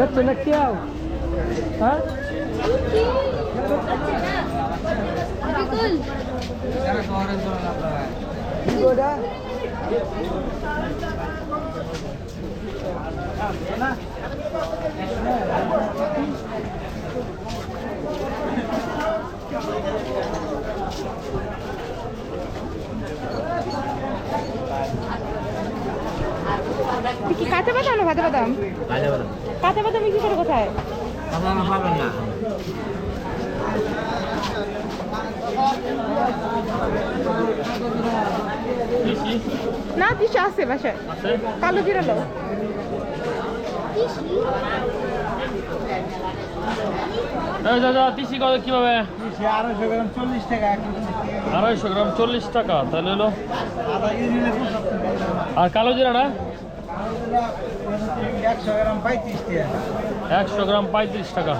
যাচ্ছে না কেউ হ্যাঁ কি কাঁচা বাদাম না ভাজা বাদাম? কাঁচা বাদাম বিক্রি করে কোথায়? না। না তিসি আছে বাসায়। কালো জিরা লো তিসি কত কীভাবে? আড়াইশো গ্রাম চল্লিশ টাকা আড়াইশো গ্রাম চল্লিশ টাকা তাহলে হলো আর কালো জিরাটা? একশো গ্রাম পঁয়ত্রিশ টাকা।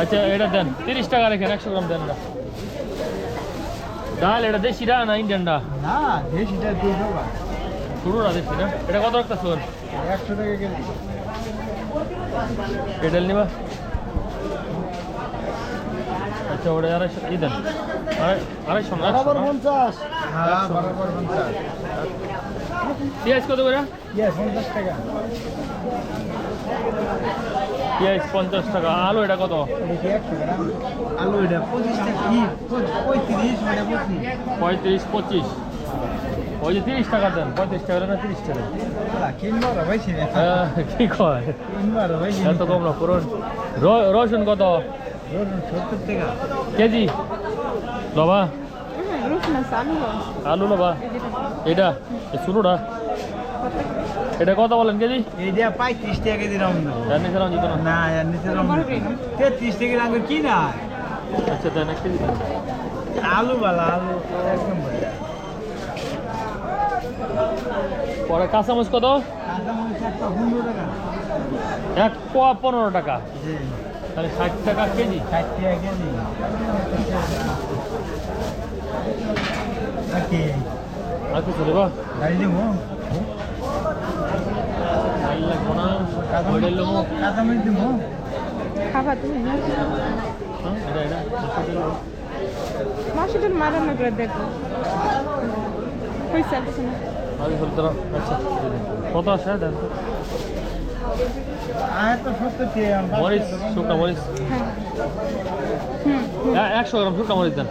আচ্ছা এটা দেন। তিরিশ টাকা রেখেন একশো গ্রাম দেন এটা। ডাল এটা দেশিটা না ইন্ডিয়ানটা? না দেশিটা দুশো টাকা শুরুটা দেশি না এটা কত রাখতে শোন একশো টাকা কেজি। এডেল নিবা। আচ্ছা ওটা আড়াইশো ই দেন। আড়াই আড়াইশো না পঞ্চাশ। হ্যাঁ পঞ্চাশ। পেঁয়াজ কত করে? পঞ্চাশ টাকা। পেঁয়াজ পঞ্চাশ টাকা। আলু এটা কত? আলু এটা পঁচিশ পঁয়ত্রিশ পঁচিশ? ওই যে তিরিশ টাকা দেন। পঁয়ত্রিশ টাকা না তিরিশ টাকা? হ্যাঁ, কি কয়? ভাই এত কম না পুরন। র- রসুন কত? সত্তর টাকা। কেজি? লবা। আলু আলু লবা। এটা? শুরুটা এটা কত বলেন কেজি? এই দিয়া পঁয়ত্রিশ টাকা কেজি রাউন্ড এর নিচে দিত না। না এর নিচে রাউন্ড তেত্রিশ টাকা রাউন্ড কি না? আচ্ছা দেন এক কেজি আলু বালা আলু একদম পরে কাঁচামচ কত? এক পোয়া পনেরো টাকা। তাহলে ষাট টাকা কেজি। ষাট টাকা কেজি। আর কিছু দেবো গাড়ি দিব ডাল লাগবো না ওইটার লোমো কাঁচা মরিচ দিব খাবা তুমি করে দেখো পয়সা আছে না। কত আছে হ্যাঁ একশো গ্রাম শুকনা মরিচ দেন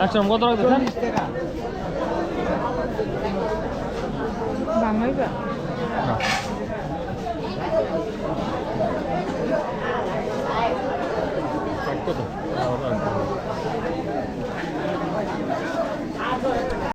একশো গ্রাম কত রাখতে দেন চল্লিশ টাকা বাঙালি না こと。